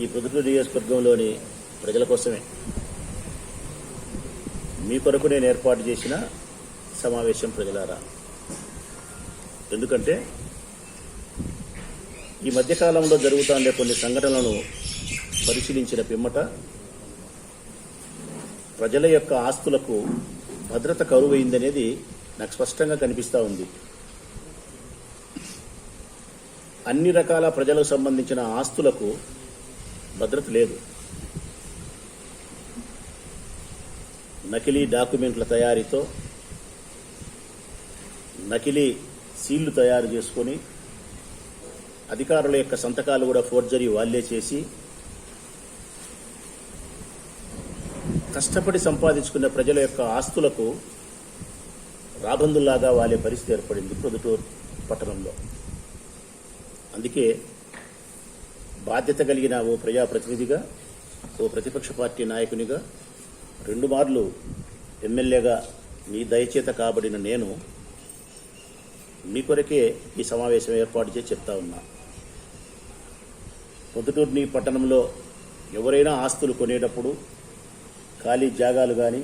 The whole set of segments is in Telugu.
ఈ ప్రొద్దుటూరు నియోజకవర్గంలోని ప్రజల కోసమే. మీ కొరకు నేను ఏర్పాటు చేసిన సమావేశం ప్రజలారా. ఎందుకంటే ఈ మధ్యకాలంలో జరుగుతుండే కొన్ని సంఘటనలను పరిశీలించిన పిమ్మట ప్రజల యొక్క ఆస్తులకు భద్రత కరువైందనేది నాకు స్పష్టంగా కనిపిస్తూ ఉంది. అన్ని రకాల ప్రజలకు సంబంధించిన ఆస్తులకు భద్రత లేదు. నకిలీ డాక్యుమెంట్ల తయారీతో నకిలీ సీళ్ళు తయారు చేసుకొని అధికారుల యొక్క సంతకాలు కూడా ఫోర్జరీ వాళ్ళే చేసి కష్టపడి సంపాదించుకున్న ప్రజల యొక్క ఆస్తులకు రాబందుల్లాగా వాలే పరిస్థితి ఏర్పడింది ప్రొద్దుటూరు పట్టణంలో. అందుకే బాధ్యత కలిగిన ఓ ప్రజాప్రతినిధిగా ఓ ప్రతిపక్ష పార్టీ నాయకునిగా రెండు మార్లు ఎమ్మెల్యేగా మీ దయచేత కాబడిన నేను మీ కొరకే ఈ సమావేశం ఏర్పాటు చేసి చెప్తా ఉన్నా. పొద్దుటూర్ని పట్టణంలో ఎవరైనా ఆస్తులు కొనేటప్పుడు ఖాళీ జాగాలు కానీ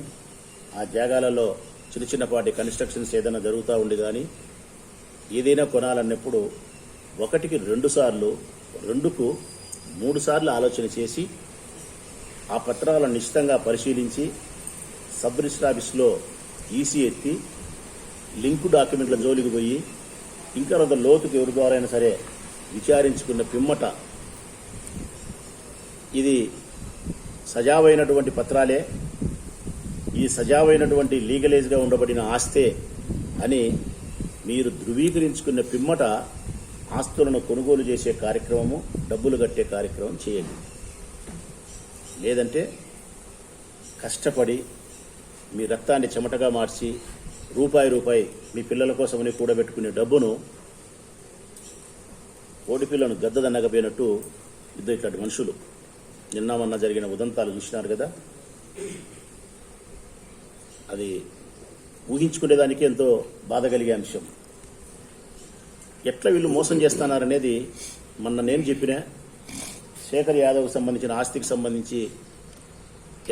ఆ జాగాలలో చిన్న చిన్నపాటి కన్స్ట్రక్షన్స్ ఏదైనా జరుగుతూ ఉండి కానీ ఏదైనా కొనాలన్నప్పుడు ఒకటికి రెండుసార్లు రెండుకు మూడు సార్లు ఆలోచన చేసి ఆ పత్రాలను నిశ్చితంగా పరిశీలించి సబ్ రిజిస్టర్ ఆఫీస్లో ఈసీ ఎత్తి లింక్ డాక్యుమెంట్ల జోలికి పోయి ఇంకా కొంత లోతుకి ఎవరి ద్వారా అయినా సరే విచారించుకున్న పిమ్మట ఇది సజావైనటువంటి పత్రాలే. ఈ సజావైనటువంటి లీగలైజ్గా ఉండబడిన ఆస్తే అని మీరు ధృవీకరించుకున్న పిమ్మట ఆస్తులను కొనుగోలు చేసే కార్యక్రమము డబ్బులు కట్టే కార్యక్రమం చేయండి. లేదంటే కష్టపడి మీ రక్తాన్ని చెమటగా మార్చి రూపాయి రూపాయి మీ పిల్లల కోసమని కూడబెట్టుకునే డబ్బును ఓడిపిల్లను గద్దదన్నగపోయినట్టు ఇద్దరు ఇట్లాంటి మనుషులు. నిన్నమన్న జరిగిన ఉదంతాలు చూసినారు కదా? అది ఊహించుకునేదానికి ఎంతో బాధ కలిగే అంశం. ఎట్లా వీళ్ళు మోసం చేస్తున్నారనేది మొన్న నేను చెప్పిన. శేఖర్ యాదవ్కి సంబంధించిన ఆస్తికి సంబంధించి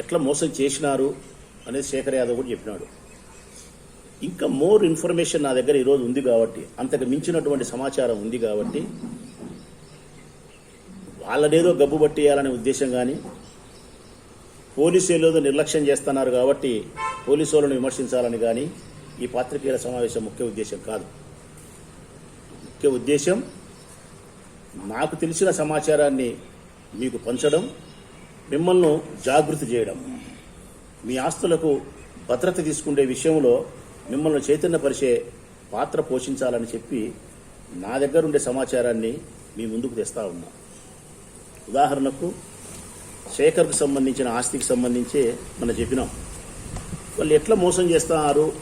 ఎట్లా మోసం చేసినారు అనేది శేఖర్ యాదవ్ కూడా చెప్పినాడు. ఇంకా మోర్ ఇన్ఫర్మేషన్ నా దగ్గర ఈరోజు ఉంది కాబట్టి అంతకు మించినటువంటి సమాచారం ఉంది కాబట్టి వాళ్ళనేదో గబ్బు పట్టేయాలనే ఉద్దేశం కానీ పోలీసు ఏదో నిర్లక్ష్యం చేస్తున్నారు కాబట్టి పోలీసు వాళ్ళను విమర్శించాలని కానీ ఈ పాత్రికేయుల సమావేశం ముఖ్య ఉద్దేశం కాదు. ముఖ్య ఉద్దేశం నాకు తెలిసిన సమాచారాన్ని మీకు పంచడం మిమ్మల్ని జాగృతి చేయడం. మీ ఆస్తులకు భద్రత తీసుకునే విషయంలో మిమ్మల్ని చైతన్యపరిచే పాత్ర పోషించాలని చెప్పి నా దగ్గర ఉండే సమాచారాన్ని మీ ముందుకు తెస్తా ఉన్నా. ఉదాహరణకు శేఖర్కు సంబంధించిన ఆస్తికి సంబంధించి మనం చెప్పినాం. వాళ్ళు ఎట్లా మోసం చేస్తున్నారు?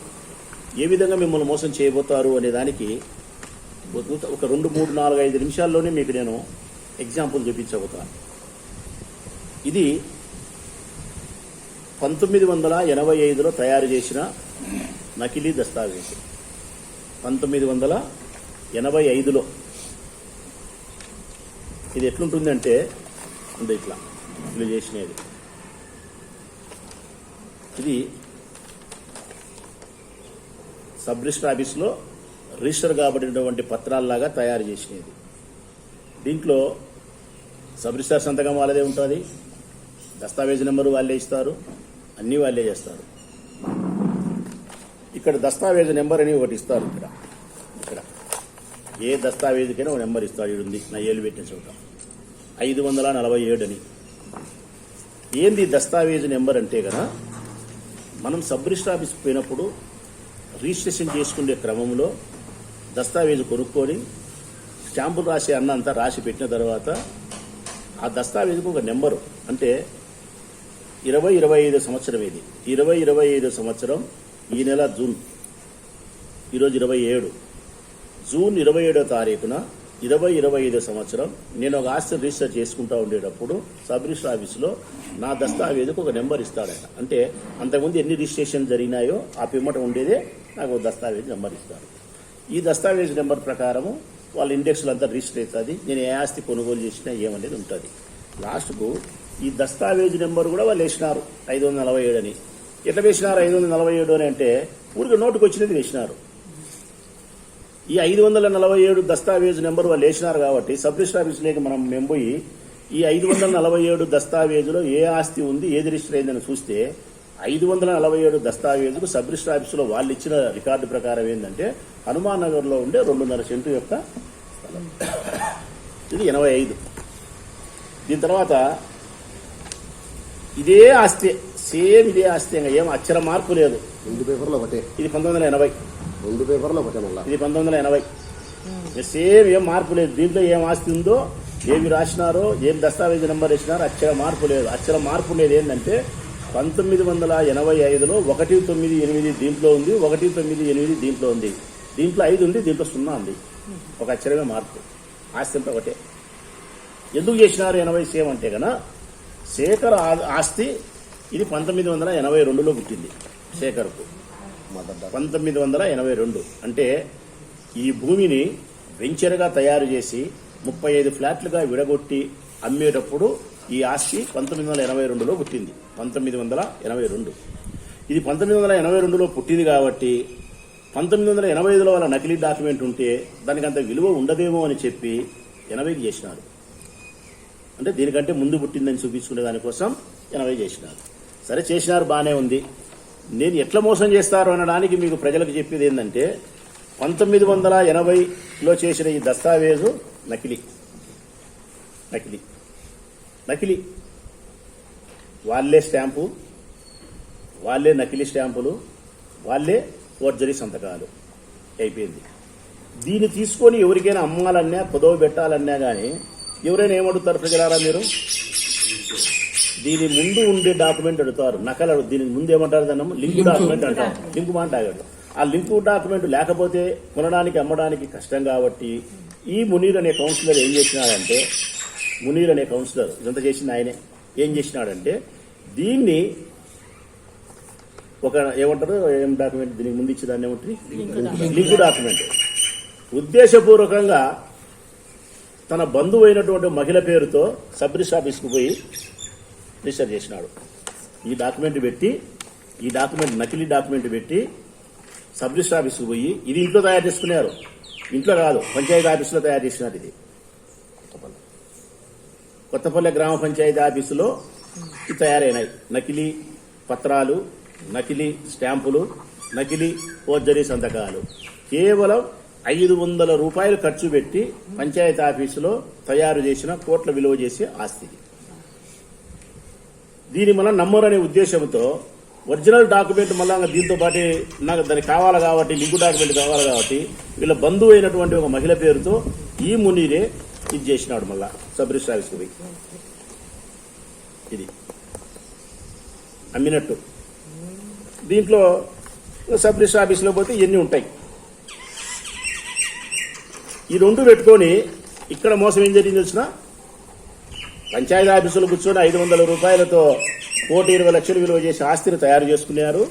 ఏ విధంగా మిమ్మల్ని మోసం చేయబోతారు అనే దానికి ఒక- రెండు మూడు నాలుగు ఐదు నిమిషాల్లోనే మీకు నేను ఎగ్జాంపుల్ చూపించబోతాను ఇది పంతొమ్మిది వందల ఎనభై ఐదులో తయారు చేసిన నకిలీ దస్తావేజు. పంతొమ్మిది వందల ఎనభై ఐదులో. ఇది ఎట్లుంటుందంటే ఉంది ఇట్లా వీళ్ళు చేసినది. ఇది సబ్ రిజిస్టర్ ఆఫీస్లో రిజిస్టర్ కాబడినటువంటి పత్రాల్లాగా తయారు చేసినది. దీంట్లో సబ్ రిజిస్టార్ సంతకం వాళ్ళదే ఉంటుంది దస్తావేజ్ నెంబరు వాళ్ళే ఇస్తారు అన్నీ వాళ్ళే చేస్తారు. ఇక్కడ దస్తావేజ్ నెంబర్ అని ఒకటి ఇస్తారు ఇక్కడ. ఇక్కడ. ఏ దస్తావేజుకైనా ఒక నెంబర్ ఇస్తాడు ఈడు ఉంది నా ఏళ్ళు పెట్టిన చోట. ఐదు వందల నలభై ఏడు అని. ఏంది దస్తావేజ్ నెంబర్ అంటే కదా మనం సబ్ రిజిస్టర్ ఆఫీస్కి పోయినప్పుడు రిజిస్ట్రేషన్ చేసుకునే క్రమంలో దస్తావేజు కొనుక్కొని స్టాంపులు రాసి అన్న అంతా రాసి పెట్టిన తర్వాత ఆ దస్తావేజుకు ఒక నెంబరు. అంటే ఇరవై ఇరవై ఐదు సంవత్సరం ఇది. ఇరవై ఇరవై ఐదు సంవత్సరం ఈ నెల జూన్. ఈరోజు ఇరవై ఏడు. జూన్ ఇరవై ఏడో తారీఖున ఇరవై ఇరవై ఐదో సంవత్సరం నేను ఒక ఆస్తిని రిజిస్టర్ చేసుకుంటా ఉండేటప్పుడు సబ్ రిజిస్టర్ ఆఫీసులో నా దస్తావేజుకు ఒక నెంబర్ ఇస్తాడట. అంటే అంతకుముందు ఎన్ని రిజిస్ట్రేషన్ జరిగినాయో ఆ పిమ్మట ఉండేదే నాకు ఒక దస్తావేజ్ నెంబర్ ఇస్తాడు. ఈ దస్తావేజ్ నెంబర్ ప్రకారము వాళ్ళ ఇండెక్స్లు అంతా రిజిస్టర్ అవుతుంది. నేను ఏ ఆస్తి కొనుగోలు చేసినా ఏమనేది ఉంటుంది. లాస్ట్కు ఈ దస్తావేజ్ నెంబర్ కూడా వాళ్ళు వేసినారు ఐదు వందల నలభై ఏడు అని. ఎట్లా వేసినారు ఐదు వందల నలభై ఏడు అని అంటే ఊరికి నోటుకు వచ్చినది వేసినారు. ఈ ఐదు వందల నలభై ఏడు దస్తావేజ్ నెంబర్ వాళ్ళు వేసినారు కాబట్టి సబ్ రిజిస్టర్ ఆఫీసులోకి మనం మేము పోయి ఈ ఐదు వందల నలభై ఏడు దస్తావేజులో ఏ ఆస్తి ఉంది ఏది రిజిస్టర్ అయిందని చూస్తే ఐదు వందల నలభై ఏడు దస్తావేజుకు సబ్ రిజిస్టర్ ఆఫీసులో వాళ్ళు ఇచ్చిన రికార్డు ప్రకారం ఏంటంటే హనుమాన్ నగర్లో ఉండే రెండున్నర సెంటు యొక్క స్థలం. ఇది ఎనభై ఐదు. దీని తర్వాత ఇదే ఆస్తి సేమ్ ఇదే ఆస్తి ఏం అక్షర మార్పు లేదు. రెండు పేపర్లు ఒకటే. ఇది పంతొమ్మిది వందల ఎనభై. రెండు పేపర్లు ఒకటే మళ్ళా. ఇది పంతొమ్మిది వందల ఎనభై. సేమ్ ఏం మార్పు లేదు. దీంట్లో ఏం ఆస్తి ఉందో ఏమి రాసినారో ఏం దస్తావేజ్ నెంబర్ వేసినారో అక్షర మార్పు లేదు. అక్షర మార్పు ఉండేది ఏంటంటే పంతొమ్మిది వందల ఎనభై ఐదులో ఒకటి తొమ్మిది ఎనిమిది దీంట్లో ఉంది ఒకటి తొమ్మిది ఎనిమిది దీంట్లో ఉంది. దీంట్లో ఐదు ఉంది దీంట్లో సున్నా ఉంది. ఒక అక్షరమే మార్పు. ఆస్తి అంతా ఒకటే. ఎందుకు చేసినారు ఎనభై సేమ్ అంటే గన శేఖర్ ఆస్తి ఇది పంతొమ్మిది వందల ఎనభై రెండులో పుట్టింది శేఖర్కు. పంతొమ్మిది వందల ఎనభై రెండు అంటే ఈ భూమిని వెంచర్గా తయారు చేసి ముప్పై ఐదు ఫ్లాట్లుగా విడగొట్టి అమ్మేటప్పుడు ఈ ఆస్తి పంతొమ్మిది వందల ఎనభై రెండులో పుట్టింది. పంతొమ్మిది వందల ఎనభై రెండు. ఇది పంతొమ్మిది వందల ఎనభై రెండులో పుట్టింది కాబట్టి పంతొమ్మిది వందల ఎనభై ఐదులో వాళ్ళ నకిలీ డాక్యుమెంట్ ఉంటే దానికి అంత విలువ ఉండదేమో అని చెప్పి ఎనభైకి చేసినారు. అంటే దీనికంటే ముందు పుట్టిందని చూపించుకునే దానికోసం ఎనభై చేసినారు. సరే చేసినారు బాగానే ఉంది. నేను ఎట్లా మోసం చేస్తారు అనడానికి మీకు ప్రజలకు చెప్పేది ఏంటంటే పంతొమ్మిది వందల ఎనభైలో చేసిన ఈ దస్తావేజు నకిలీ. నకిలీ. నకిలీ. వాళ్ళే స్టాంపు వాళ్ళే నకిలీ స్టాంపులు వాళ్ళే ఫోర్జరీ సంతకాలు. అయిపోయింది. దీన్ని తీసుకొని ఎవరికైనా అమ్మాలన్నా పొదవ పెట్టాలన్నా కానీ ఎవరైనా ఏమడుగుతారు ప్రజలారా మీరు? దీని ముందు ఉండే డాక్యుమెంట్ అడుగుతారు. నకలు అడుగు దీనికి ముందు ఏమంటారు దాన్ని? Link document. అంటారు. లింక్ మాట ఆగాడు. ఆ లింక్ డాక్యుమెంట్ లేకపోతే కొనడానికి అమ్మడానికి కష్టం కాబట్టి ఈ మునీర్ అనే కౌన్సిలర్ ఏం చేసినాడంటే మునీర్ అనే కౌన్సిలర్ ఇదంతా చేసింది ఆయనే. ఏం చేసినాడంటే దీన్ని ఒక ఏమంటారు ఏం డాక్యుమెంట్ దీనికి ముందు ఇచ్చి దాన్ని ఏమంటారు? లింక్ డాక్యుమెంట్ ఉద్దేశపూర్వకంగా తన బంధువు అయినటువంటి మహిళ పేరుతో సబ్ రిజిస్టర్ ఆఫీస్కి పోయి రిజిస్టర్ చేసినాడు. ఈ డాక్యుమెంట్ పెట్టి ఈ డాక్యుమెంట్ నకిలీ డాక్యుమెంట్ పెట్టి సబ్ రిజిస్టర్ ఆఫీస్కి పోయి ఇది ఇంట్లో తయారు చేసుకున్నారు ఇంట్లో కాదు పంచాయతీ ఆఫీసులో తయారు చేసినారు ఇది. కొత్తపల్లె గ్రామ పంచాయతీ ఆఫీసులో తయారైనాయి. నకిలీ పత్రాలు నకిలీ స్టాంపులు నకిలీ ఫోర్జరీ సంతకాలు. కేవలం ఐదు వందల రూపాయలు ఖర్చు పెట్టి పంచాయతీ ఆఫీసులో తయారు చేసిన కోట్ల విలువ చేసే ఆస్తి. దీని దీన్ని మనం నమ్మరనే ఉద్దేశంతో ఒరిజినల్ డాక్యుమెంట్ మళ్ళా దీంతో పాటు నాకు దానికి కావాలి కాబట్టి లింక్ డాక్యుమెంట్ కావాలి కాబట్టి వీళ్ళ బంధువు అయినటువంటి ఒక మహిళ పేరుతో ఈ మునీరే ఇది చేసినాడు మళ్ళా. సబ్ రిజిస్టర్ పోయి. ఇది. అమ్మినట్టు. దీంట్లో సబ్ రిజిస్టర్ ఆఫీస్లో పోతే ఇవన్నీ ఉంటాయి. ఈ రెండు పెట్టుకొని ఇక్కడ మోసం ఏం జరిగింది తెలిసిన? పంచాయతీ ఆఫీసులో కూర్చొని ఐదు వందల రూపాయలతో కోటి ఇరవై లక్షలు విలువ చేసి ఆస్తిని తయారు చేసుకున్నారు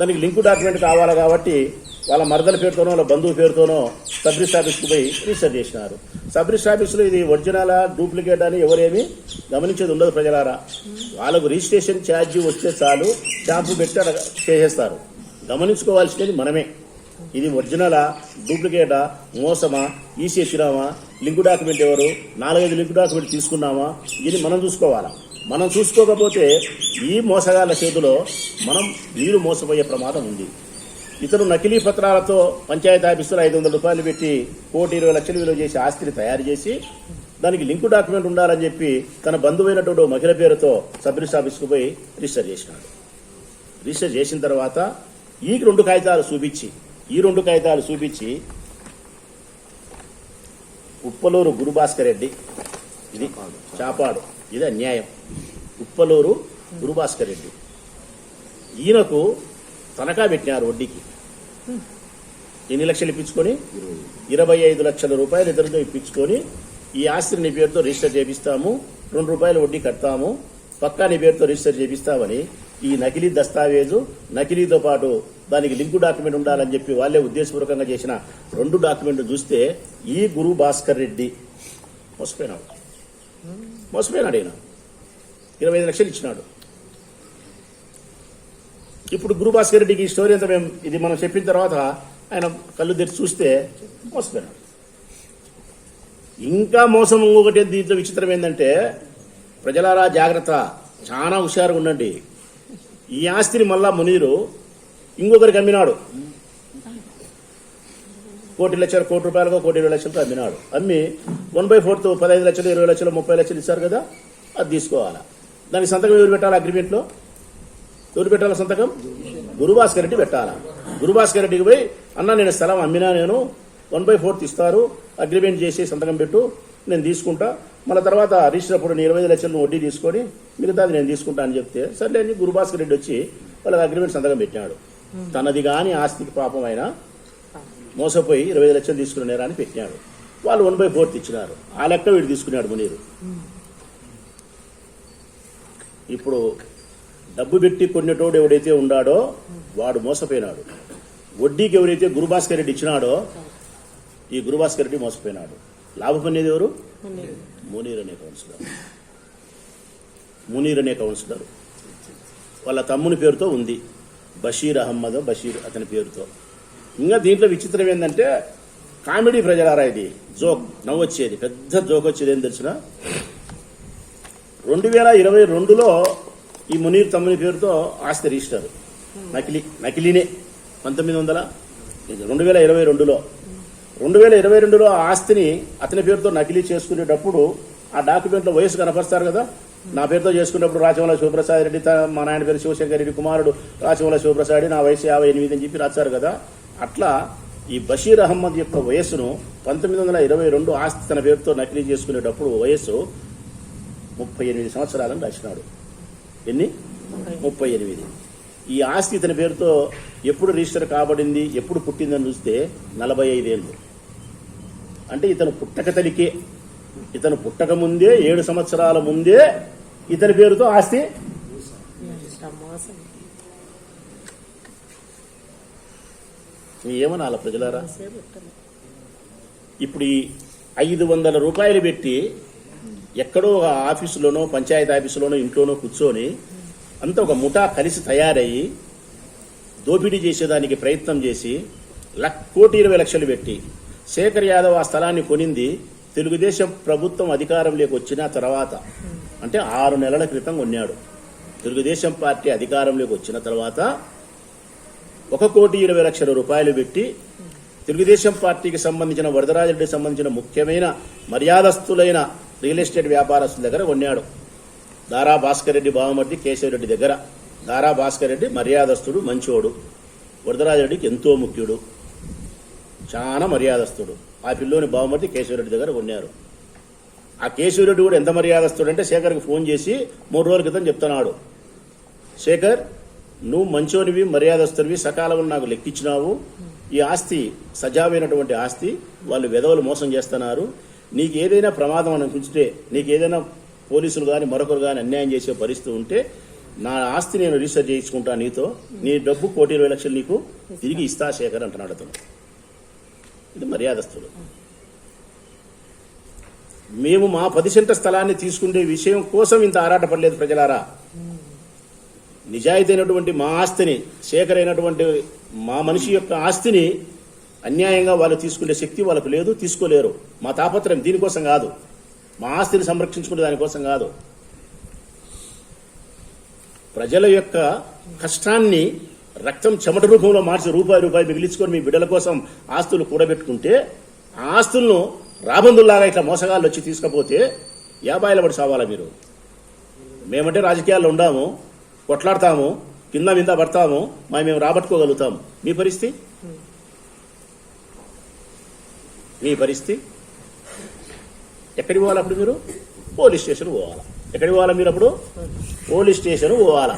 దానికి లింకు డాక్యుమెంట్ కావాలి కాబట్టి వాళ్ళ మరదల పేరుతోనో వాళ్ళ బంధువు పేరుతోనో సబ్ ఆఫీస్కి పోయి రిజిస్టర్ చేసినారు. సబ్ ఆఫీస్లో ఇది ఒరిజినలా డూప్లికేట్ అని ఎవరేమి గమనించేది ఉండదు ప్రజలారా. వాళ్ళకు రిజిస్ట్రేషన్ ఛార్జీ వచ్చే చాలు స్టాంపు పెట్టి చేసేస్తారు. గమనించుకోవాల్సినది మనమే. ఇది ఒరిజినలా డూప్లికేటా మోసమా ఈసీ లింక్ డాక్యుమెంట్ ఎవరు నాలుగైదు లింక్ డాక్యుమెంట్ తీసుకున్నామా ఇది మనం చూసుకోవాలా. మనం చూసుకోకపోతే ఈ మోసగాళ్ళ చేతిలో మనం నీరు మోసపోయే ప్రమాదం ఉంది. ఇతను నకిలీ పత్రాలతో పంచాయతీ ఆఫీసులో ఐదు వందల రూపాయలు పెట్టి కోటి ఇరవై లక్షలు విలువ చేసి ఆస్తిని తయారు చేసి దానికి లింకు డాక్యుమెంట్ ఉండాలని చెప్పి తన బంధువైనటువంటి మహిళ పేరుతో సబ్ రిజిస్టర్ ఆఫీస్కు పోయి రిజిస్టర్ చేసినాడు. రిజిస్టర్ చేసిన తర్వాత ఈ రెండు కాగితాలు చూపించి ఈ రెండు కాగితాలు చూపించి ఉప్పలూరు గురుభాస్కర్ రెడ్డి ఇది చాపాడు ఇది అన్యాయం. ఉప్పలూరు గురుభాస్కర్ రెడ్డి. ఈయనకు తనఖా పెట్టినారు వడ్డీకి. ఎన్ని లక్షలు ఇప్పించుకొని? ఇరవై ఐదు లక్షల రూపాయలు ఇద్దరితో ఇప్పించుకొని ఈ ఆస్తిని నీ పేరుతో రిజిస్టర్ చేపిస్తాము. రెండు రూపాయలు వడ్డీ కడతాము. పక్కా నీ పేరుతో రిజిస్టర్ చేపిస్తామని ఈ నకిలీ దస్తావేజు నకిలీతో పాటు దానికి లింకు డాక్యుమెంట్ ఉండాలని చెప్పి వాళ్ళే ఉద్దేశపూర్వకంగా చేసిన రెండు డాక్యుమెంట్లు చూస్తే ఈ గురు భాస్కర్ రెడ్డి మోసపోయినాడు. మోసపోయినాడు ఈయన. ఇరవై ఐదు లక్షలు ఇచ్చినాడు. ఇప్పుడు గురుభాస్కర్ రెడ్డికి ఈ స్టోరీ అంతా మేము ఇది మనం చెప్పిన తర్వాత ఆయన కళ్ళు తెరిచి చూస్తే మోసపోయినాడు. ఇంకా మోసం ఇంకొకటి దీంట్లో విచిత్రం ఏంటంటే ప్రజలారా జాగ్రత్త. చాలా హుషారుగా ఉండండి. ఈ ఆస్తిని మళ్ళా మునీరు ఇంకొకరికి అమ్మినాడు. కోటి లక్షలు కోటి రూపాయలకు కోటి ఇరవై లక్షలతో అమ్మినాడు. అమ్మి వన్ బై ఫోర్త్ పదహైదు లక్షలు ఇరవై లక్షలు ముప్పై లక్షలు ఇస్తారు కదా? అది తీసుకోవాలా? దానికి సంతకం ఎవరు పెట్టాలి అగ్రిమెంట్లో? ఎవరు పెట్టాలి సంతకం? గురుభాస్కర్ రెడ్డి పెట్టాలా? గురుభాస్కర్ రెడ్డికి పోయి అన్న నేను స్థలం అమ్మినా నేను. వన్ బై ఫోర్త్ ఇస్తారు అగ్రిమెంట్ చేసి సంతకం పెట్టు. నేను తీసుకుంటా. మళ్ళీ తర్వాత రిజిస్టర్ అప్పుడు నేను ఇరవై లక్షలు వడ్డీ తీసుకొని మిగతాది నేను తీసుకుంటా అని చెప్తే సర్లే అని గురుభాస్కర్ రెడ్డి వచ్చి వాళ్ళకి అగ్రిమెంట్ సంతకం పెట్టినాడు. తనది కాని ఆస్తికి పాపం అయినా మోసపోయి ఇరవై లక్షలు తీసుకున్న నేరాన్ని పెట్టినాడు. వాళ్ళు వన్ బై ఫోర్త్ ఇచ్చినారు ఆ లెక్క వీడు తీసుకున్నాడు మునీరు. ఇప్పుడు డబ్బు పెట్టి కొన్నిటోడు ఎవడైతే ఉన్నాడో వాడు మోసపోయినాడు. వడ్డీకి ఎవరైతే గురుభాస్కర్ రెడ్డి ఇచ్చినాడో ఈ గురుభాస్కర్ రెడ్డి మోసపోయినాడు. లాభం పొందేది ఎవరు? మునీర్ అనే కౌన్సిలర్. మునీర్ అనే కౌన్సిలర్. వాళ్ళ తమ్ముని పేరుతో ఉంది. బషీర్ అహ్మద్ బషీర్ అతని పేరుతో. ఇంకా దీంట్లో విచిత్రం ఏంటంటే కామెడీ ప్రజలారా ఇది. జోక్ నవ్వొచ్చేది. పెద్ద జోక్ వచ్చేది ఏం తెలిసిన? రెండు వేల ఇరవై రెండులో ఈ మునీర్ తమ్ముని పేరుతో ఆస్తి రిజిస్టర్. నకిలీ నకిలీనే పంతొమ్మిది వందల రెండు వేల ఇరవై రెండులో. రెండు వేల ఇరవై రెండులో ఆ ఆస్తిని అతని పేరుతో నకిలీ చేసుకునేటప్పుడు ఆ డాక్యుమెంట్లో వయసు కనపరుస్తారు కదా? నా పేరుతో చేసుకున్నప్పుడు రాచవల శివప్రసాద్ రెడ్డి మా నాయన పేరు శివశంకర్ రెడ్డి కుమారుడు రాచవల శివప్రసాద్ రెడ్డి నా వయసు యాభై ఎనిమిది అని చెప్పి రాశారు కదా? అట్లా ఈ బషీర్ అహ్మద్ యొక్క వయస్సును పంతొమ్మిది వందల ఇరవై రెండు ఆస్తి తన పేరుతో నకిలీ చేసుకునేటప్పుడు వయస్సు ముప్పై ఎనిమిది సంవత్సరాలను రాసినాడు. ఎన్ని? ముప్పై ఎనిమిది. ఈ ఆస్తి ఇతని పేరుతో ఎప్పుడు రిజిస్టర్ కాబడింది ఎప్పుడు పుట్టిందని చూస్తే నలభై ఐదేళ్ళు. అంటే ఇతను పుట్టక తలికే ఇతను పుట్టక ముందే ఏడు సంవత్సరాల ముందే ఇతని పేరుతో ఆస్తి. ఏమనాల ప్రజలారా. ఇప్పుడు ఈ ఐదు వందల రూపాయలు పెట్టి ఎక్కడో ఒక ఆఫీసులోనో పంచాయతీ ఆఫీసులోనో ఇంట్లోనో కూర్చొని అంతా ఒక ముఠా కలిసి తయారయ్యి దోపిడీ చేసేదానికి ప్రయత్నం చేసి లక్ కోటి ఇరవై లక్షలు పెట్టి శేఖర్ యాదవ్ ఆ స్థలాన్ని కొనింది తెలుగుదేశం ప్రభుత్వం అధికారంలోకి వచ్చిన తర్వాత. అంటే ఆరు నెలల క్రితం కొన్నాడు. తెలుగుదేశం పార్టీ అధికారంలోకి వచ్చిన తర్వాత ఒక కోటి ఇరవై లక్షల రూపాయలు పెట్టి తెలుగుదేశం పార్టీకి సంబంధించిన వరదరాజరెడ్డికి సంబంధించిన ముఖ్యమైన మర్యాదస్తులైన రియల్ ఎస్టేట్ వ్యాపారస్తుల దగ్గర కొన్నాడు. దారా భాస్కర్ రెడ్డి బావమర్ది కేశవరెడ్డి దగ్గర. దారా భాస్కర్ రెడ్డి మర్యాదస్తుడు మంచోడు. వరదరాజరెడ్డికి ఎంతో ముఖ్యుడు. చాలా మర్యాదస్తుడు. ఆ పిల్లోని బావమర్ది కేశవరెడ్డి దగ్గర కొన్నారు. ఆ కేశవరెడ్డి కూడా ఎంత మర్యాదస్తుడు అంటే శేఖర్కి ఫోన్ చేసి మూడు రోజుల క్రితం చెప్తున్నాడు. శేఖర్ నువ్వు మంచోనివి మర్యాదస్తునివి సకాలంలో నాకు లెక్కించినావు. ఈ ఆస్తి సజావైనటువంటి ఆస్తి. వాళ్ళు వెధవలు మోసం చేస్తున్నారు. నీకు ఏదైనా ప్రమాదం అనిపించితే నీకు ఏదైనా పోలీసులు కానీ మరొకరు కానీ అన్యాయం చేసే పరిస్థితి ఉంటే నా ఆస్తి నేను రిజిస్టర్ చేయించుకుంటా నీతో. నీ డబ్బు కోటి ఇరవై లక్షలు నీకు తిరిగి ఇస్తా శేఖర్ అంటున్నాడు అతను. ఇది మర్యాదస్తుడు మేము మా పది సెంట స్థలాన్ని తీసుకునే విషయం కోసం ఇంత ఆరాటపడలేదు ప్రజలారా. నిజాయితీ అయినటువంటి మా ఆస్తిని సేకరైనటువంటి మా మనిషి యొక్క ఆస్తిని అన్యాయంగా వాళ్ళు తీసుకునే శక్తి వాళ్ళకు లేదు తీసుకోలేరు. మా తాపత్రయం దీనికోసం కాదు. మా ఆస్తిని సంరక్షించుకునే దానికోసం కాదు. ప్రజల యొక్క కష్టాన్ని రక్తం చెమట రూపంలో మార్చి రూపాయి రూపాయి మిగిలించుకొని మీ బిడ్డల కోసం ఆస్తులు కూడబెట్టుకుంటే ఆ ఆస్తులను రాబందుల్లాగా ఇట్లా మోసగాళ్ళు వచ్చి తీసుకపోతే యాభాయిల పడి సావాలా మీరు? మేమంటే రాజకీయాల్లో ఉండాము కొట్లాడతాము కింద మీద పడతాము మేము రాబట్టుకోగలుగుతాము. మీ పరిస్థితి? మీ పరిస్థితి? ఎక్కడికి పోవాలి అప్పుడు మీరు? పోలీస్ స్టేషన్ పోవాలా. ఎక్కడికి పోవాలా మీరు అప్పుడు? పోలీస్ స్టేషన్ పోవాలా.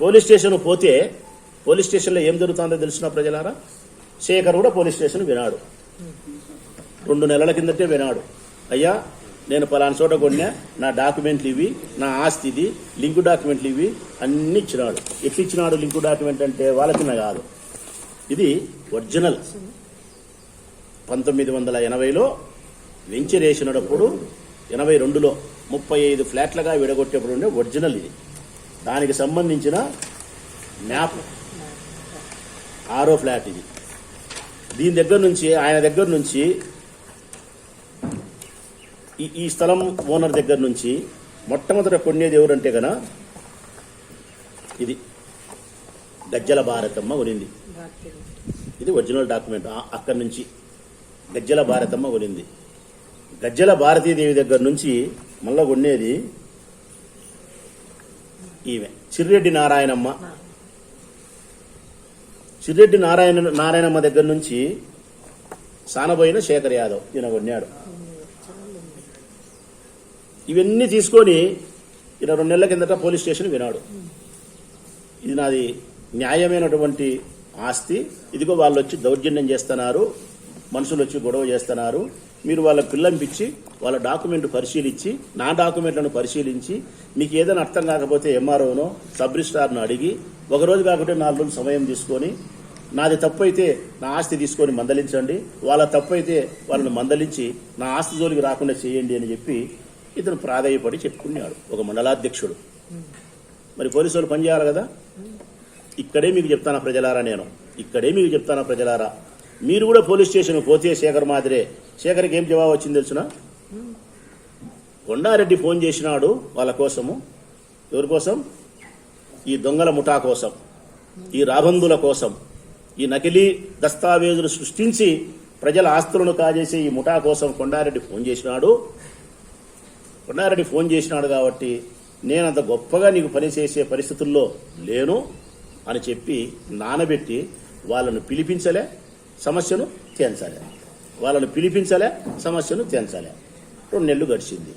పోలీస్ స్టేషన్ పోతే పోలీస్ స్టేషన్లో ఏం జరుగుతుందో తెలిసిన ప్రజలారా? శేఖర్ కూడా పోలీస్ స్టేషన్ వినాడు. రెండు నెలల కిందటే వినాడు. అయ్యా నేను పలానా చోట కొన్నా నా డాక్యుమెంట్లు ఇవి నా ఆస్తి ఇది లింకు డాక్యుమెంట్లు ఇవి అన్ని ఇచ్చినాడు. ఎట్లు ఇచ్చినాడు లింకు డాక్యుమెంట్ అంటే వాళ్ళకిన్న కాదు. ఇది ఒరిజినల్. పంతొమ్మిది వందల ఎనభైలో వెంచర్ వేసినప్పుడు ఎనభై రెండులో ముప్పై ఐదు ఫ్లాట్లుగా విడగొట్టేప్పుడు ఉండే ఒరిజినల్ ఇది. దానికి సంబంధించిన మ్యాప్. ఆరో ఫ్లాట్ ఇది. దీని దగ్గర నుంచి ఆయన దగ్గర నుంచి ఈ ఈ స్థలం ఓనర్ దగ్గర నుంచి మొట్టమొదట కొనేది ఎవరంటే గన ఇది గజ్జల భారతమ్మ కొనింది. భారతీయ ఇది ఒరిజినల్ డాక్యుమెంట్. అక్కడి నుంచి గజ్జల భారతమ్మ కొనింది. గజ్జల భారతీదేవి దగ్గర నుంచి మళ్ళా కొనేది ఈమె. చిర్రెడ్డి నారాయణమ్మ. చిర్రెడ్డి నారాయణ నారాయణమ్మ దగ్గర నుంచి సానబోయిన శేఖర్ యాదవ్ ఈయన కొన్నాడు. ఇవన్నీ తీసుకొని ఈయన రెండు నెలల కిందట పోలీస్ స్టేషన్ వినాడు. ఇది నాది న్యాయమైనటువంటి ఆస్తి. ఇదిగో వాళ్ళు వచ్చి దౌర్జన్యం చేస్తున్నారు. మనుషులు వచ్చి గొడవ చేస్తున్నారు. మీరు వాళ్ళ పిల్లంపించి వాళ్ళ డాక్యుమెంట్ పరిశీలించి నా డాక్యుమెంట్లను పరిశీలించి మీకు ఏదైనా అర్థం కాకపోతే ఎంఆర్ఓనో సబ్ రిజిస్ట్రార్ను అడిగి ఒక రోజు కాకుంటే నాలుగు రోజులు సమయం తీసుకొని నాది తప్పు అయితే నా ఆస్తి తీసుకొని మందలించండి వాళ్ళ తప్పు అయితే వాళ్ళని మందలించి నా ఆస్తి జోలికి రాకుండా చేయండి అని చెప్పి ఇతను ప్రాధాయపడి చెప్పుకున్నాడు ఒక మండలాధ్యక్షుడు. మరి పోలీసు వాళ్ళు పనిచేయాలి కదా? ఇక్కడే మీకు చెప్తానా ప్రజలారా నేను? ఇక్కడే మీకు చెప్తానా ప్రజలారా? మీరు కూడా పోలీస్ స్టేషన్ పోతే శేఖర్ మాదిరే. శేఖర్కి ఏం జవాబు వచ్చింది తెలుసిన? కొండారెడ్డి ఫోన్ చేసినాడు వాళ్ళ కోసము. ఎవరి కోసం? ఈ దొంగల ముఠా కోసం. ఈ రాబందుల కోసం. ఈ నకిలీ దస్తావేజులు సృష్టించి ప్రజల ఆస్తులను కాజేసే ఈ ముఠా కోసం కొండారెడ్డి ఫోన్ చేసినాడు. కొండారెడ్డి ఫోన్ చేసినాడు కాబట్టి నేను అంత గొప్పగా నీకు పని చేసే పరిస్థితుల్లో లేను అని చెప్పి నానబెట్టి వాళ్ళను పిలిపించలే. సమస్యను తేల్చాలే. వాళ్ళను పిలిపించాలే సమస్యను తేల్చాలి. రెండు నెలలు గడిచింది.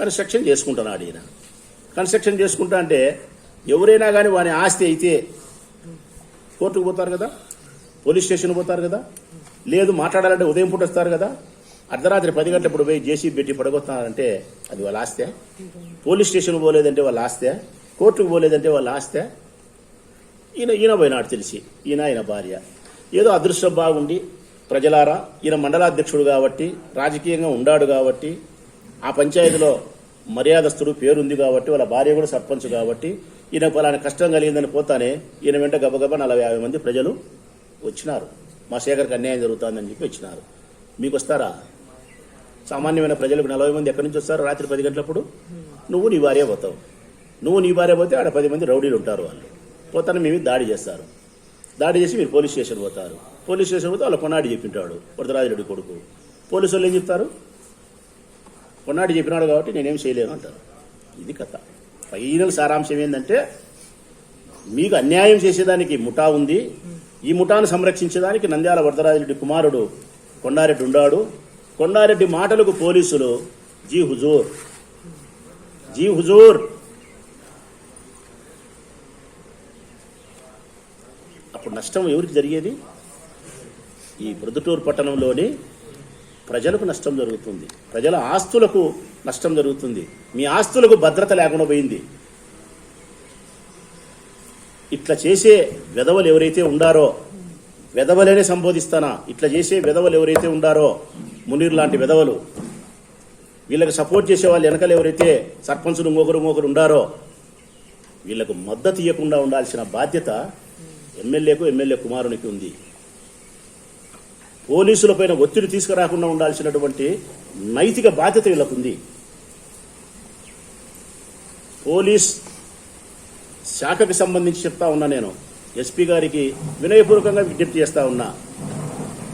కన్స్ట్రక్షన్ చేసుకుంటున్నాడు ఈయన. కన్స్ట్రక్షన్ చేసుకుంటా అంటే ఎవరైనా కానీ వాని ఆస్తి అయితే కోర్టుకు పోతారు కదా? పోలీస్ స్టేషన్ పోతారు కదా? లేదు మాట్లాడాలంటే ఉదయం పూట వస్తారు కదా? అర్ధరాత్రి పది గంటలప్పుడు పోయి జేసీబీ పెట్టి పడగొస్తున్నారంటే అది వాళ్ళ ఆస్తే. పోలీస్ స్టేషన్ పోలేదంటే వాళ్ళ ఆస్తే. కోర్టుకు పోలేదంటే వాళ్ళ ఆస్తే. ఈయన ఈయన పోయినాడు తెలిసి. ఈయన ఆయన భార్య. ఏదో అదృష్టం బాగుండి ప్రజలారా ఈయన మండలాధ్యక్షుడు కాబట్టి రాజకీయంగా ఉండాడు కాబట్టి ఆ పంచాయతీలో మర్యాదస్తుడు పేరుంది కాబట్టి వాళ్ళ భార్య కూడా సర్పంచ్ కాబట్టి ఈయన పలానా కష్టం కలిగిందని పోతానే ఈయన వెంట గబగబా నలభై యాభై మంది ప్రజలు వచ్చినారు. మా శేఖర్కి అన్యాయం జరుగుతుందని చెప్పి వచ్చినారు. మీకు వస్తారా? సామాన్యమైన ప్రజలకు నలభై మంది ఎక్కడి నుంచి వస్తారు? రాత్రి పది గంటలప్పుడు? నువ్వు నీ భార్య పోతావు. నువ్వు నీ భార్య పోతే ఆడ పది మంది రౌడీలు ఉంటారు వాళ్ళు. పోతాను మేము దాడి చేస్తారు. దాడి చేసి మీరు పోలీస్ స్టేషన్ పోతారు. పోలీస్ స్టేషన్ పోతే వాళ్ళ కొన్నాడి చెప్పింటాడు వరదరాజరెడ్డి కొడుకు. పోలీసు వాళ్ళు ఏం చెప్తారు? కొన్నాడి చెప్పినాడు కాబట్టి నేనేం చేయలేను అంటారు. ఇది కథ. ఫైనల్ సారాంశం ఏంటంటే మీకు అన్యాయం చేసేదానికి ముఠా ఉంది. ఈ ముఠాను సంరక్షించేదానికి నంద్యాల వరదరాజరెడ్డి కుమారుడు కొండారెడ్డి ఉండాడు. కొండారెడ్డి మాటలకు పోలీసులు జీ హుజూర్ జీ హుజూర్ అప్పుడు నష్టం ఎవరికి జరిగేది? ఈ ప్రొద్దుటూరు పట్టణంలోని ప్రజలకు నష్టం జరుగుతుంది. ప్రజల ఆస్తులకు నష్టం జరుగుతుంది. మీ ఆస్తులకు భద్రత లేకుండా పోయింది. ఇట్లా చేసే వెధవలు ఎవరైతే ఉండారో వెధవలేనే సంబోధిస్తానా? ఇట్లా చేసే వెధవలు ఎవరైతే ఉండారో మునీర్ లాంటి వెధవలు వీళ్ళకి సపోర్ట్ చేసే వాళ్ళు వెనకలు ఎవరైతే సర్పంచులు మోకరు మోకరు ఉండారో వీళ్ళకు మద్దతు ఇవ్వకుండా ఉండాల్సిన బాధ్యత ఎమ్మెల్యేకు ఎమ్మెల్యే కుమారునికి ఉంది. పోలీసులపైన ఒత్తిడి తీసుకురాకుండా ఉండాల్సినటువంటి నైతిక బాధ్యత వీళ్ళకు ఉంది. పోలీస్ శాఖకి సంబంధించి చెప్తా ఉన్నా నేను. ఎస్పీ గారికి వినయపూర్వకంగా విజ్ఞప్తి చేస్తా ఉన్నా.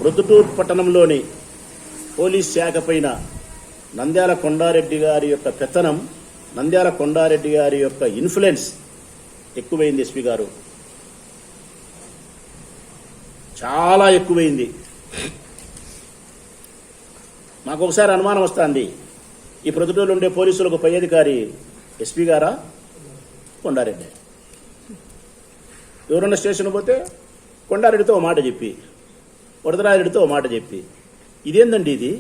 ప్రొద్దుటూరు పట్టణంలోని పోలీస్ శాఖ పైన నంద్యాల కొండారెడ్డి గారి యొక్క పెత్తనం నంద్యాల కొండారెడ్డి గారి యొక్క ఇన్ఫ్లుయెన్స్ ఎక్కువైంది ఎస్పీ గారు. చాలా ఎక్కువైంది. మాకు ఒకసారి అనుమానం వస్తుంది. ఈ ప్రొద్దుటూరులో ఉండే పోలీసులకు పై అధికారి ఎస్పీ గారా? కొండారెడ్డి. ఎవరన్నా స్టేషన్ పోతే కొండారెడ్డితో ఓ మాట చెప్పి వరదరాజుడితో ఓ మాట చెప్పి. ఇదేందండి ఇది?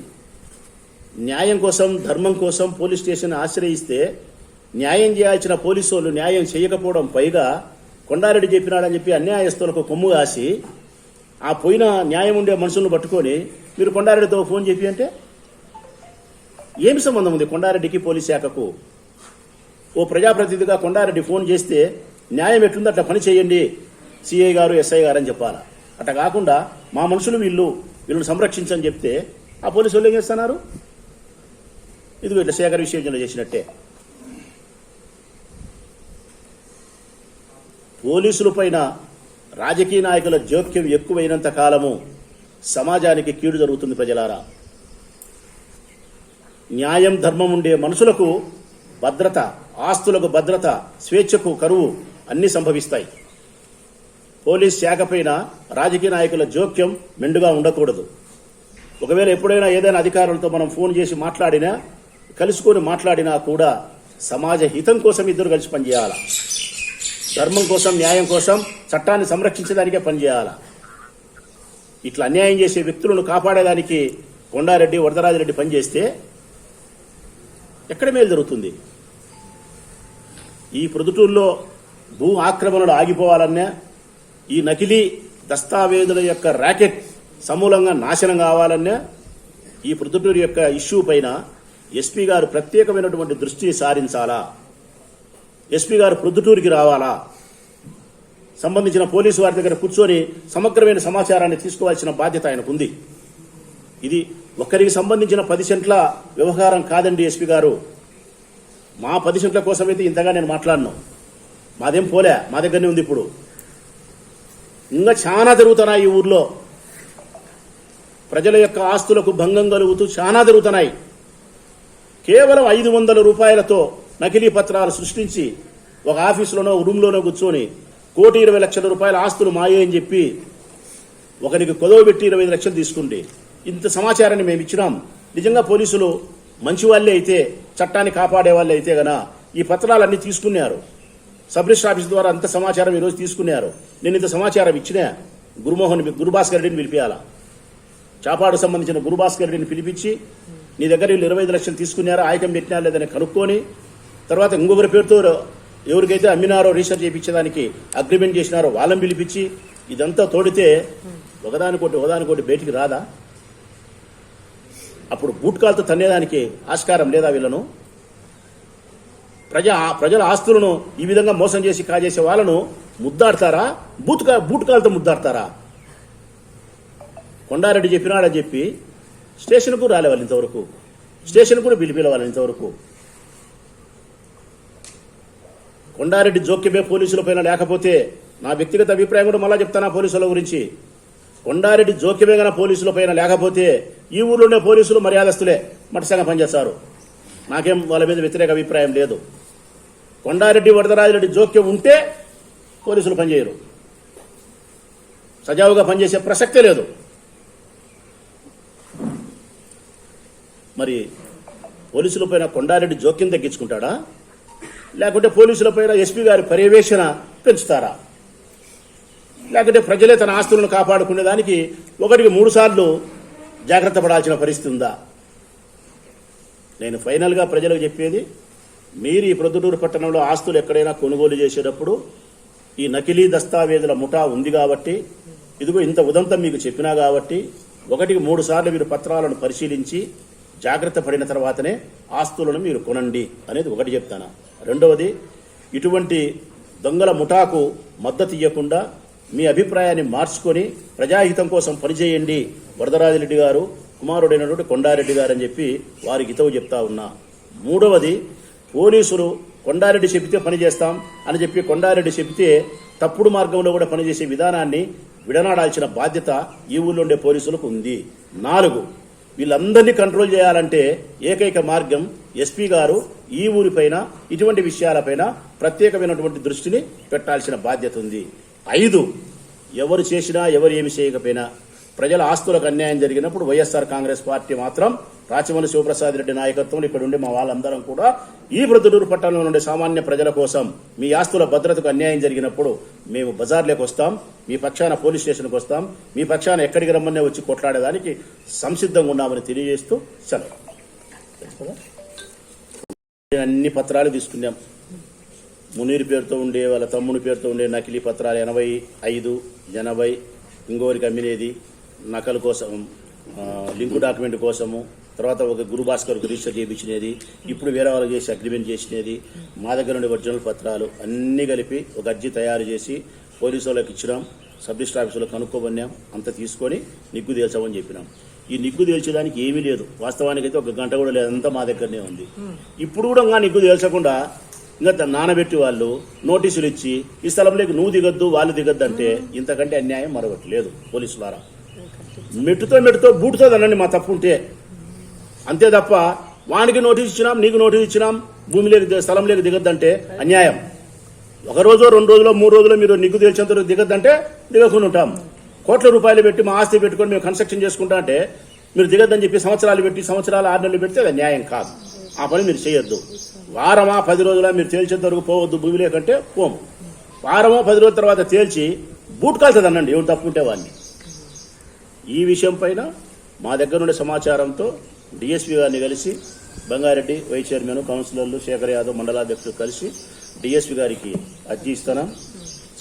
న్యాయం కోసం ధర్మం కోసం పోలీస్ స్టేషన్ ఆశ్రయిస్తే న్యాయం చేయాల్సిన పోలీసు వాళ్ళు న్యాయం చేయకపోవడం పైగా కొండారెడ్డి చెప్పినాడని చెప్పి అన్యాయస్తులకు కొమ్ము కాసి ఆ పోయిన న్యాయం ఉండే మనుషులను పట్టుకొని మీరు కొండారెడ్డితో ఫోన్ చెప్పి అంటే? ఏమి సంబంధం ఉంది కొండారెడ్డికి పోలీస్ శాఖకు? ఓ ప్రజాప్రతినిధిగా కొండారెడ్డి ఫోన్ చేస్తే న్యాయం ఎట్లుందో అట్లా పని చేయండి సిఐ గారు ఎస్ఐ గారు అని చెప్పాలా? అట్లా కాకుండా మా మనుషులు వీళ్ళు వీళ్ళని సంరక్షించని చెప్తే ఆ పోలీసు వాళ్ళు ఏం చేస్తున్నారు? ఇదిగో వీళ్ళ శేఖర్ విశ్వవిద్యాలయం చేసినట్టే. పోలీసుల పైన రాజకీయ నాయకుల జోక్యం ఎక్కువైనంత కాలము సమాజానికి కీడు జరుగుతుంది ప్రజలారా. న్యాయం ధర్మం ఉండే మనుషులకు భద్రత ఆస్తులకు భద్రత స్వేచ్ఛకు కరువు అన్ని సంభవిస్తాయి. పోలీస్ శాఖ పైన రాజకీయ నాయకుల జోక్యం మెండుగా ఉండకూడదు. ఒకవేళ ఎప్పుడైనా ఏదైనా అధికారులతో మనం ఫోన్ చేసి మాట్లాడినా కలుసుకొని మాట్లాడినా కూడా సమాజ హితం కోసం ఇద్దరు కలిసి పనిచేయాలి? ధర్మం కోసం న్యాయం కోసం చట్టాన్ని సంరక్షించడానికే పనిచేయాలి? ఇట్లా అన్యాయం చేసే వ్యక్తులను కాపాడేదానికి కొండారెడ్డి వరదరాజరెడ్డి పనిచేస్తే ఎక్కడ మేలు జరుగుతుంది? ఈ ప్రొదుటూరులో భూ ఆక్రమణలు ఆగిపోవాలన్నా ఈ నకిలీ దస్తావేజుల యొక్క ర్యాకెట్ సమూలంగా నాశనం కావాలన్నా ఈ ప్రొద్దుటూరు యొక్క ఇష్యూ పైన ఎస్పీ గారు ప్రత్యేకమైనటువంటి దృష్టిని సారించాలా? ఎస్పీ గారు ప్రొద్దుటూరుకి రావాలా? సంబంధించిన పోలీసు వారి దగ్గర కూర్చొని సమగ్రమైన సమాచారాన్ని తీసుకోవాల్సిన బాధ్యత ఆయనకుంది. ఇది ఒకరికి సంబంధించిన పది సెంట్ల వ్యవహారం కాదండి ఎస్పీ గారు. మా పది సెంట్ల కోసమైతే ఇంతగా నేను మాట్లాడను. మాదేం పోలే మా దగ్గరనే ఉంది ఇప్పుడు. ఇంకా చాలా జరుగుతున్నాయి ఈ ఊర్లో. ప్రజల యొక్క ఆస్తులకు భంగం కలుగుతూ చాలా జరుగుతున్నాయి. కేవలం ఐదు వందల రూపాయలతో నకిలీ పత్రాలు సృష్టించి ఒక ఆఫీసులోనో రూమ్లోనో కూర్చొని కోటి ఇరవై లక్షల రూపాయల ఆస్తులు మాయే అని చెప్పి ఒకరికి కొదవ పెట్టి ఇరవై ఐదు లక్షలు తీసుకుంటే ఇంత సమాచారాన్ని మేము ఇచ్చినాం. నిజంగా పోలీసులు మంచి వాళ్ళే అయితే చట్టాన్ని కాపాడే వాళ్ళే అయితే గన ఈ పత్రాలన్నీ తీసుకున్నారు. సబ్ రిజిస్టర్ ఆఫీస్ ద్వారా అంత సమాచారం ఈరోజు తీసుకున్నారు. నేను ఇంత సమాచారం ఇచ్చినా గురుమోహన్ గురుభాస్కర్ రెడ్డిని పిలిపియాలా? చాపాడు సంబంధించిన గురుభాస్కర్ రెడ్డిని పిలిపించి నీ దగ్గర వీళ్ళు ఇరవై ఐదు లక్షలు తీసుకున్నారా ఆయకం పెట్టినా లేదని కనుక్కొని తర్వాత ఇంకొకరి పేరుతో ఎవరికైతే అమ్మినారో రీసెర్చ్ చేయించడానికి అగ్రిమెంట్ చేసినారో వాళ్ళని పిలిపించి ఇదంతా తోడితే ఒకదానికోటి ఒకదానికోటి బయటికి రాదా? అప్పుడు బూట్కాలతో తన్నేదానికి ఆస్కారం లేదా వీళ్ళను? ప్రజా ప్రజల ఆస్తులను ఈ విధంగా మోసం చేసి కాజేసే వాళ్ళను ముద్దాడతారా? బూత్కా బూట్కాలతో ముద్దాడతారా? కొండారెడ్డి చెప్పినాడని చెప్పి స్టేషన్కు రాలే వాళ్ళు ఇంతవరకు. స్టేషన్ కూడా పిలిపిలే వాళ్ళు ఇంతవరకు. కొండారెడ్డి జోక్యమే పోలీసుల పైన లేకపోతే నా వ్యక్తిగత అభిప్రాయం కూడా మళ్ళా చెప్తానా పోలీసుల గురించి? కొండారెడ్డి జోక్యమే గన పోలీసుల పైన లేకపోతే ఈ ఊర్లోనే పోలీసులు మర్యాదస్తులే మటసంగా పనిచేస్తారు. నాకేం వాళ్ళ మీద వ్యతిరేక అభిప్రాయం లేదు. కొండారెడ్డి వరదరాజిరెడ్డి జోక్యం ఉంటే పోలీసులు పనిచేయరు. సజావుగా పనిచేసే ప్రసక్తే లేదు. మరి పోలీసుల పైన కొండారెడ్డి జోక్యం తగ్గించుకుంటాడా? లేకుంటే పోలీసుల పైన ఎస్పీ గారి పర్యవేక్షణ పెంచుతారా? లేకుంటే ప్రజలే తన ఆస్తులను కాపాడుకునే దానికి ఒకటికి మూడు సార్లు జాగ్రత్త పడాల్సిన పరిస్థితి ఉందా? నేను ఫైనల్గా ప్రజలకు చెప్పేది మీరు ఈ ప్రొద్దుటూరు పట్టణంలో ఆస్తులు ఎక్కడైనా కొనుగోలు చేసేటప్పుడు ఈ నకిలీ దస్తావేజుల ముఠా ఉంది కాబట్టి ఇదిగో ఇంత ఉదంతం మీకు చెప్పినా కాబట్టి ఒకటికి మూడు సార్లు మీరు పత్రాలను పరిశీలించి జాగ్రత్త పడిన తర్వాతనే ఆస్తులను మీరు కొనండి అనేది ఒకటి చెప్తాను. రెండవది ఇటువంటి దొంగల ముఠాకు మద్దతు ఇవ్వకుండా మీ అభిప్రాయాన్ని మార్చుకొని ప్రజాహితం కోసం పనిచేయండి వరదరాజిరెడ్డి గారు కుమారుడైనటువంటి కొండారెడ్డి గారు అని చెప్పి వారికి హితవు చెప్తా ఉన్నా. మూడవది పోలీసులు కొండారెడ్డి చెబితే పనిచేస్తాం అని చెప్పి కొండారెడ్డి చెబితే తప్పుడు మార్గంలో కూడా పనిచేసే విధానాన్ని విడనాడాల్సిన బాధ్యత ఈ ఊళ్ళో ఉండే పోలీసులకు ఉంది. నాలుగు వీళ్ళందరినీ కంట్రోల్ చేయాలంటే ఏకైక మార్గం ఎస్పీ గారు ఈ ఊరిపైన ఇటువంటి విషయాలపైన ప్రత్యేకమైనటువంటి దృష్టిని పెట్టాల్సిన బాధ్యత ఉంది. ఐదు ఎవరు చేసినా ఎవరు ఏమి చేయకపోయినా ప్రజల ఆస్తులకు అన్యాయం జరిగినప్పుడు వైఎస్ఆర్ కాంగ్రెస్ పార్టీ మాత్రం రాచమల్లి శివప్రసాద్ రెడ్డి నాయకత్వంలో ఇక్కడ ఉండే మా వాళ్ళందరం కూడా ఈ ప్రొద్దుటూరు పట్టణంలో ఉండే సామాన్య ప్రజల కోసం మీ ఆస్తుల భద్రతకు అన్యాయం జరిగినప్పుడు మేము బజార్లోకి వస్తాం మీ పక్షాన పోలీస్ స్టేషన్కి వస్తాం మీ పక్షాన ఎక్కడికి రమ్మనే వచ్చి కొట్లాడేదానికి సంసిద్ధంగా ఉన్నామని తెలియజేస్తూ సెలవు. అన్ని పత్రాలు తీసుకున్నాం. మునీర్ పేరుతో ఉండే వాళ్ళ తమ్ముని పేరుతో ఉండే నకిలీ పత్రాలు ఎనభై ఐదు ఎనభై ఇంకోరికి అమ్మినేది నకలు కోసం లింకు డాక్యుమెంట్ కోసము తర్వాత ఒక గురు భాస్కర్ రిజిస్టర్ చేయించినది ఇప్పుడు వేరే వాళ్ళు చేసి అగ్రిమెంట్ చేసినది మా దగ్గర నుండి ఒరిజినల్ పత్రాలు అన్నీ కలిపి ఒక అర్జీ తయారు చేసి పోలీసు వాళ్ళకి ఇచ్చినాం సబ్ డిస్ట్రిక్ట్ ఆఫీసులో కనుక్కోమన్నాం అంత తీసుకొని నిగ్గు తేల్చామని చెప్పినాం. ఈ నిగ్గు తేల్చడానికి ఏమీ లేదు. వాస్తవానికి అయితే ఒక గంట కూడా లేదు అంతా మా దగ్గరనే ఉంది. ఇప్పుడు కూడా ఇంకా నిగ్గు తేల్చకుండా ఇంకా నానబెట్టి వాళ్ళు నోటీసులు ఇచ్చి ఈ స్థలంలోకి నువ్వు దిగద్దు వాళ్ళు దిగొద్దు అంటే ఇంతకంటే అన్యాయం మరొకటి లేదు పోలీసులారా మెట్టుతో మెట్టుతో బూటుతో అనండి మా తప్పు ఉంటే. అంతే తప్ప వానికి నోటీస్ ఇచ్చినాం నీకు నోటీస్ ఇచ్చినాం భూమి లేక స్థలం లేక దిగద్దంటే అన్యాయం. ఒక రోజు రెండు రోజులు మూడు రోజులు మీరు నిగ్గు తేల్చేంత వరకు దిగకుండా ఉంటాం. కోట్ల రూపాయలు పెట్టి మా ఆస్తి పెట్టుకొని మేము కన్స్ట్రక్షన్ చేసుకుంటా అంటే మీరు దిగద్దని చెప్పి సంవత్సరాలు పెట్టి సంవత్సరాలు ఆరు నెలలు పెడితే అది న్యాయం కాదు. ఆ పని మీరు చేయొద్దు. వారమా పది రోజుల మీరు తేల్చేంత వరకు పోవద్దు భూమి లేకంటే పోము. వారమో పది రోజుల తర్వాత తేల్చి బూట్ కాల్తుంది అనండి ఎవరు తప్పు వాడిని. ఈ విషయం పైన మా దగ్గర ఉండే సమాచారంతో డిఎస్పీ గారిని కలిసి బంగారెడ్డి వైస్ చైర్మన్ కౌన్సిలర్లు శేఖర్ యాదవ్ మండలాధ్యక్షులు కలిసి డిఎస్పీ గారికి అర్జీ ఇస్తున్నాం.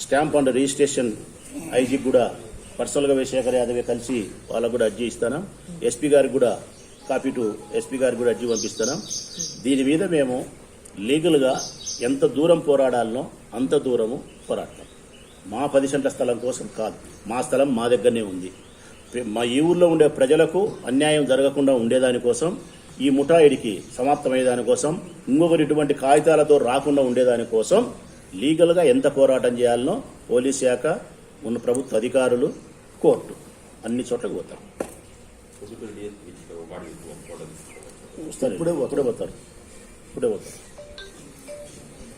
స్టాంప్ అండ్ రిజిస్ట్రేషన్ ఐజీ కూడా పర్సనల్గా శేఖర్ యాదవే కలిసి వాళ్ళకు కూడా అర్జీ ఇస్తున్నాం. ఎస్పీ గారికి కూడా కాపీ టు ఎస్పీ గారికి కూడా అర్జీ పంపిస్తున్నాం. దీని మీద మేము లీగల్గా ఎంత దూరం పోరాడాలనో అంత దూరము పోరాడతాం. మా పది సెంట్ల స్థలం కోసం కాదు మా స్థలం మా దగ్గరనే ఉంది. మా ఈ ఊర్లో ఉండే ప్రజలకు అన్యాయం జరగకుండా ఉండేదానికోసం ఈ ముఠాయిడికి సమాప్తమయ్యేదానికోసం ఇంకొకరు ఇటువంటి కాగితాలతో రాకుండా ఉండేదానికోసం లీగల్గా ఎంత పోరాటం చేయాలనో పోలీస్ శాఖ ఉన్న ప్రభుత్వ అధికారులు కోర్టు అన్ని చోట్లకు పోతారు. ఇప్పుడే పోతారు. ఇప్పుడే పోతారు.